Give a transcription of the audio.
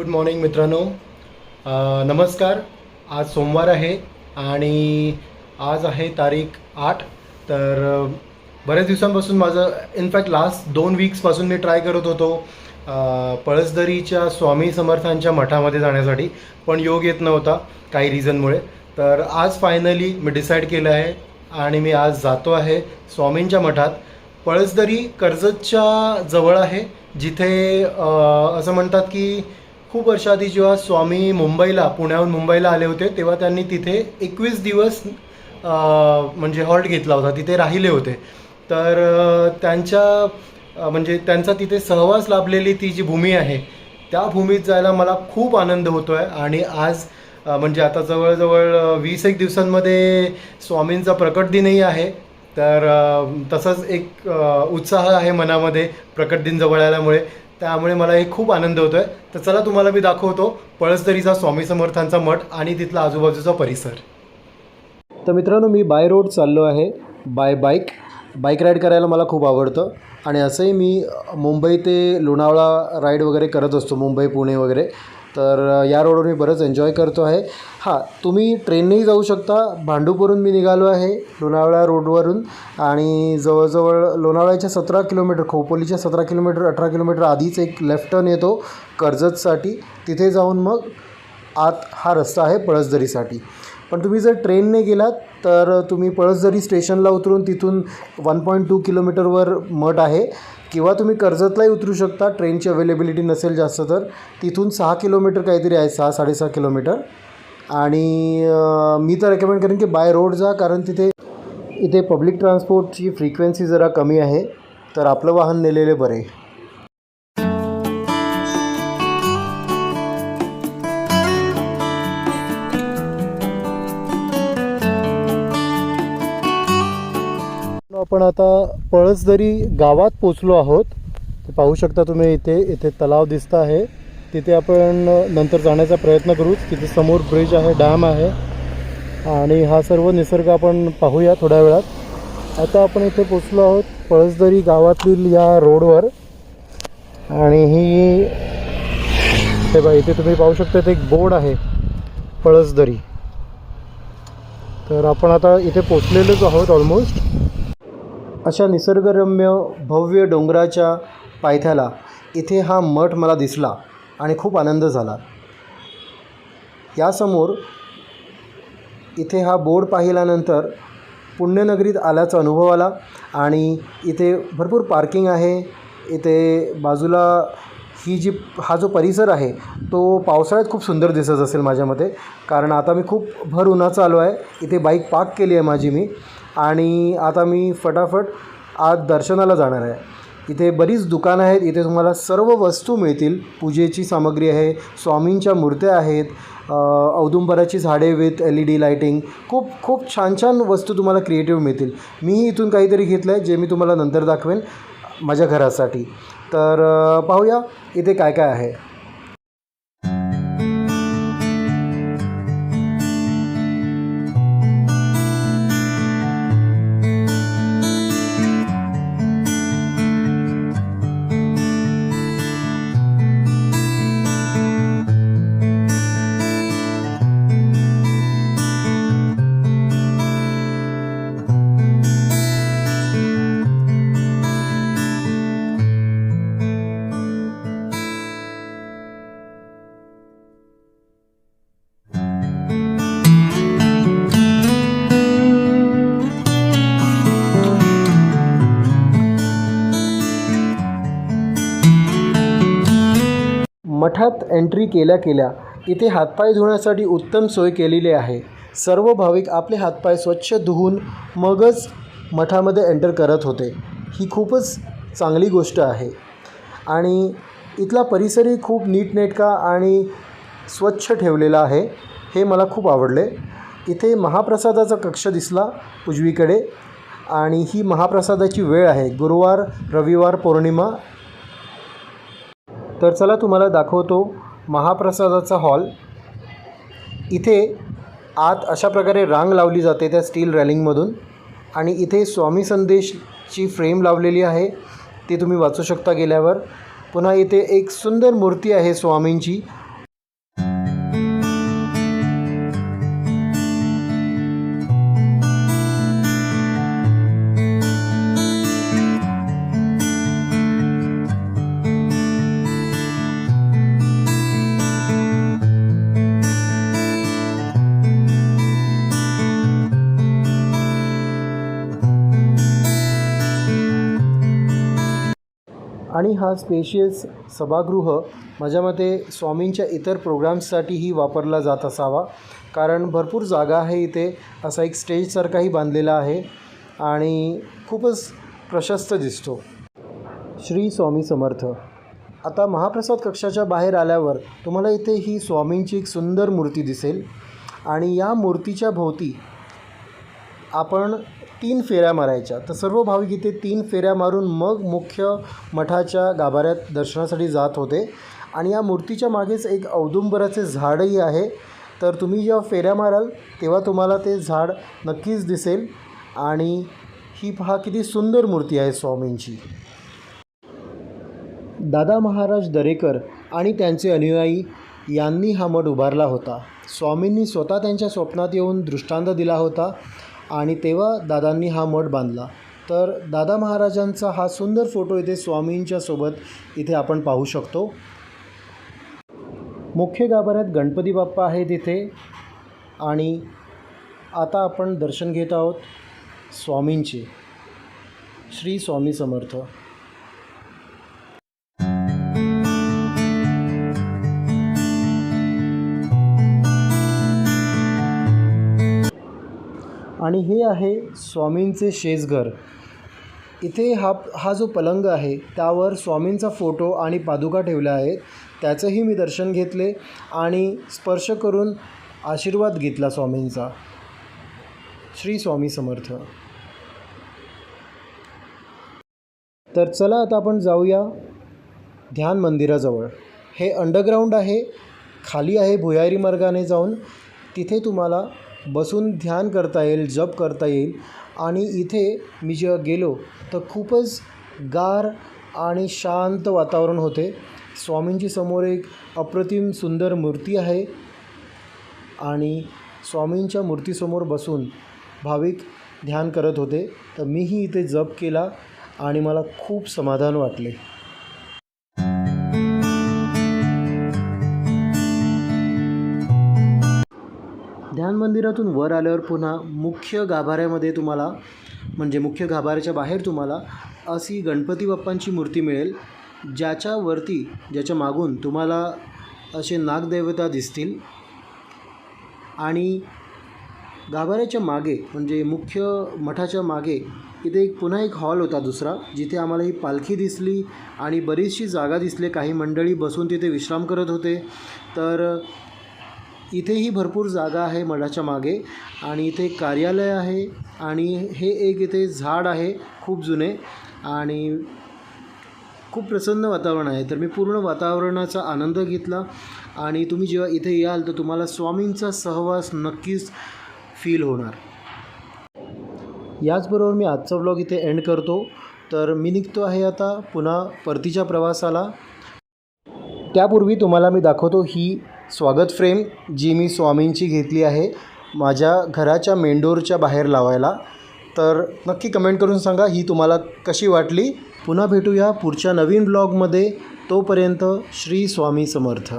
Good morning मित्रांनो. नमस्कार. आज सोमवार आहे आणि आज आहे तारीख आठ. तर बऱ्याच दिवसांपासून माझं इनफॅक्ट लास्ट दोन वीक्सपासून मी ट्राय करत होतो पळसदरीच्या स्वामी समर्थांच्या मठामध्ये जाण्यासाठी पण योग येत नव्हता काही रिझनमुळे तर आज फायनली मी डिसाईड केलं आहे आणि मी आज जातो आहे स्वामींच्या मठात. पळसदरी कर्जतच्या जवळ आहे जिथे असं म्हणतात की खूप वर्षाआधी जेव्हा स्वामी मुंबईला पुण्याहून मुंबईला आले होते तेव्हा त्यांनी तिथे एकवीस दिवस म्हणजे हॉल्ट घेतला होता तिथे राहिले होते. तर त्यांच्या म्हणजे त्यांचा तिथे सहवास लाभलेली ती जी भूमी आहे त्या भूमीत जायला मला खूप आनंद होतो आहे आणि आज म्हणजे आता जवळजवळ वीस एक दिवसांमध्ये स्वामींचा प्रकट दिनही आहे. तर तसंच एक उत्साह आहे मनामध्ये प्रकट दिन जवळ आल्यामुळे. त्यामुळे मला हे खूप आनंद होतो आहे तर चला तुम्हाला मी दाखवतो पळसदरीचा स्वामी समर्थांचा मठ आणि तिथला आजूबाजूचा परिसर. तर मित्रांनो मी बाय रोड चाललो आहे. Bye bike. बाईक राईड करायला मला खूप आवडतं. आणि असंही मी मुंबई ते लोणावळा राईड वगैरे करत असतो. मुंबई पुणे वगैरे. तर या रोडवर मी बरंच एन्जॉय करतो आहे. हां तुम्ही ट्रेननेही जाऊ शकता. भांडूपवरून मी निघालो आहे लोणावळा रोडवरून आणि जवळजवळ लोणावळ्याच्या सतरा किलोमीटर खोपोलीच्या सतरा किलोमीटर अठरा किलोमीटर आधीच एक लेफ्ट टर्न येतो कर्जतसाठी. तिथे जाऊन मग आत हा रस्ता आहे पळसदरीसाठी. पण तुम्ही जर ट्रेनने गेलात तर तुम्ही पळसदरी स्टेशनला उतरून तिथून वन पॉईंट टू किलोमीटरवर मठ आहे किंवा तुम्ही कर्जतलाही उतरू शकता ट्रेनची अवेलेबिलिटी नसेल जास्त तर तिथून सहा किलोमीटर काहीतरी आहे सहा साडेसहा किलोमीटर. आणि मी तर रेकमेंड करेन की बाय रोड जा कारण तिथे इथे पब्लिक ट्रान्सपोर्टची फ्रिक्वेन्सी जरा कमी आहे तर आपलं वाहन नेलेले बरे. आपण आता पळसदरी गावात पोचलो आहोत ते पाहू शकता तुम्ही इथे इथे तलाव दिसत आहे. तिथे आपण नंतर जाण्याचा प्रयत्न करू. तिथे समोर ब्रिज आहे डॅम आहे. आणि हा सर्व निसर्ग आपण पाहूया थोड्या वेळात. आता आपण इथे पोचलो आहोत पळसदरी गावातील या रोडवर आणि ही हे बघा इथे तुम्ही पाहू शकता इथे एक बोर्ड आहे पळसदरी तर आपण आता इथे पोचलेलोच आहोत ऑलमोस्ट अशा निसर्गरम्य भव्य डोंगराच्या पायथ्याला इथे हा मठ मला दिसला आणि खूप आनंद झाला. यासमोर इथे हा बोर्ड पाहिल्यानंतर पुण्यनगरीत आल्याचा अनुभव आला आणि इथे भरपूर पार्किंग आहे. इथे बाजूला ही जी हा जो परिसर आहे तो पावसाळ्यात खूप सुंदर दिसत असेल माझ्या मते. कारण आता मी खूप भर उन्हाचा आलो आहे. इथे बाईक पार्क केली आहे माझी मी. आणि आता मी फटाफट आज दर्शनाला जाणार आहे. इथे बरीच दुकानं आहेत. इथे तुम्हाला सर्व वस्तू मिळतील. पूजेची सामग्री आहे स्वामींच्या मूर्त्या आहेत औदुंबराची झाडे with L E D lighting खूप खूप छान छान वस्तू तुम्हाला क्रिएटिव्ह मिळतील. मीही इथून काहीतरी घेतलं आहे जे मी तुम्हाला नंतर दाखवेन माझ्या घरासाठी. तर पाहूया इथे काय काय आहे. मठात एंट्री केल्या केल्या इथे हातपाय धुण्यासाठी उत्तम सोय केलेली आहे. सर्व भाविक आपले हातपाय स्वच्छ धुवून मगच मठामध्ये एंटर करत होते. ही खूपच चांगली गोष्ट आहे. आणि इथला परिसरही खूप नीटनेटका आणि स्वच्छ ठेवलेला आहे. हे मला खूप आवडले. इथे महाप्रसादाचा कक्ष दिसला उजवीकडे. आणि ही महाप्रसादाची वेळ आहे. गुरुवार रविवार पौर्णिमा तर चला तुम्हाला दाखवतो महाप्रसादाचा हॉल. इथे आत अशा प्रकारे रांग लावली जाते त्या स्टील रॅलिंगमधून. आणि इथे स्वामी संदेशची फ्रेम लावलेली आहे. ती तुम्ही वाचू शकता गेल्यावर. पुन्हा इथे एक सुंदर मूर्ती आहे स्वामींची. आणि हा स्पेशियस सभागृह माझ्या मते स्वामींच्या इतर प्रोग्राम्ससाठीही वापरला जात असावा. कारण भरपूर जागा आहे इथे असा एक स्टेजसारखाही बांधलेला आहे आणि खूपच प्रशस्त दिसतो. श्री स्वामी समर्थ. आता महाप्रसाद कक्षाच्या बाहेर आल्यावर तुम्हाला इथे ही स्वामींची एक सुंदर मूर्ती दिसेल. आणि या मूर्तीच्या भोवती आपण तीन फेऱ्या मारायच्या. तर सर्व भाविक इथे तीन फेऱ्या मारून मग मुख्य मठाच्या गाभाऱ्यात दर्शनासाठी जात होते. आणि या मूर्तीच्या मागेच एक औदुंबराचे झाडही आहे. तर तुम्ही जेव्हा फेऱ्या माराल तेव्हा तुम्हाला ते झाड नक्कीच दिसेल. आणि ही पहा किती सुंदर मूर्ती आहे स्वामींची. दादा महाराज दरेकर आणि त्यांचे अनुयायी यांनी हा मठ उभारला होता. स्वामींनी स्वतः त्यांच्या स्वप्नात येऊन दृष्टांत दिला होता. आणि तेव्हा दादांनी हा मठ बांधला. तर दादा महाराजांचा हा सुंदर फोटो इथे स्वामींच्या सोबत इथे आपण पाहू शकतो. मुख्य गाभाऱ्यात गणपती बाप्पा आहेत इथे. आणि आता आपण दर्शन घेत आहोत स्वामींचे. श्री स्वामी समर्थ. आणि हे आहे स्वामींचे शेजघर. इथे हा हा जो पलंग आहे त्यावर स्वामींचा फोटो आणि पादुका ठेवल्या आहेत. त्याचंही मी दर्शन घेतले आणि स्पर्श करून आशीर्वाद घेतला स्वामींचा. श्री स्वामी समर्थ. तर चला आता आपण जाऊया ध्यान मंदिराजवळ. हे अंडरग्राऊंड आहे खाली आहे भुयारी मार्गाने जाऊन. तिथे तुम्हाला बसून ध्यान करता येईल जप करता येईल. आणि इथे मी जेव्हा गेलो तर खूपच गार आणि शांत वातावरण होते. स्वामींची समोर एक अप्रतिम सुंदर मूर्ती आहे. आणि स्वामींच्या मूर्तीसमोर बसून भाविक ध्यान करत होते. तर मीही इथे जप केला आणि मला खूप समाधान वाटले. ध्यान मंदिरातून वर आल्यावर पुन्हा मुख्य गाभाऱ्यामध्ये तुम्हाला म्हणजे मुख्य गाभाऱ्याच्या बाहेर तुम्हाला अशी गणपती बाप्पांची मूर्ती मिळेल ज्याच्यावरती ज्याच्या मागून तुम्हाला असे नागदेवता दिसतील. आणि गाभाऱ्याच्या मागे म्हणजे मुख्य मठाच्या मागे इथे एक पुन्हा एक हॉल होता दुसरा जिथे आम्हाला ही पालखी दिसली आणि बरीचशी जागा दिसली. काही मंडळी बसून तिथे विश्राम करत होते. तर इथेही भरपूर जागा आहे मठाच्या मागे आणि इथे कार्यालय आहे आणि हे एक इथे झाड आहे खूप जुने आणि खूप प्रसन्न वातावरण आहे. तर मी पूर्ण वातावरणाचा आनंद घेतला आणि तुम्ही जेव्हा इथे याल तर तुम्हाला स्वामींचा सहवास नक्कीच फील होणार. याचबरोबर मी आजचा व्लॉग इथे एंड करतो. तर मी निघतो आहे आता पुन्हा परतीच्या प्रवासाला. त्यापूर्वी तुम्हाला मी दाखवतो ही स्वागत फ्रेम जी मी स्वामींची घेतली आहे माझ्या घराच्या मेंडोरच्या बाहेर लावायला. तर नक्की कमेंट करून सांगा ही तुम्हाला कशी वाटली? पुन्हा भेटूया पुढच्या नवीन ब्लॉगमध्ये तोपर्यंत श्री स्वामी समर्थ.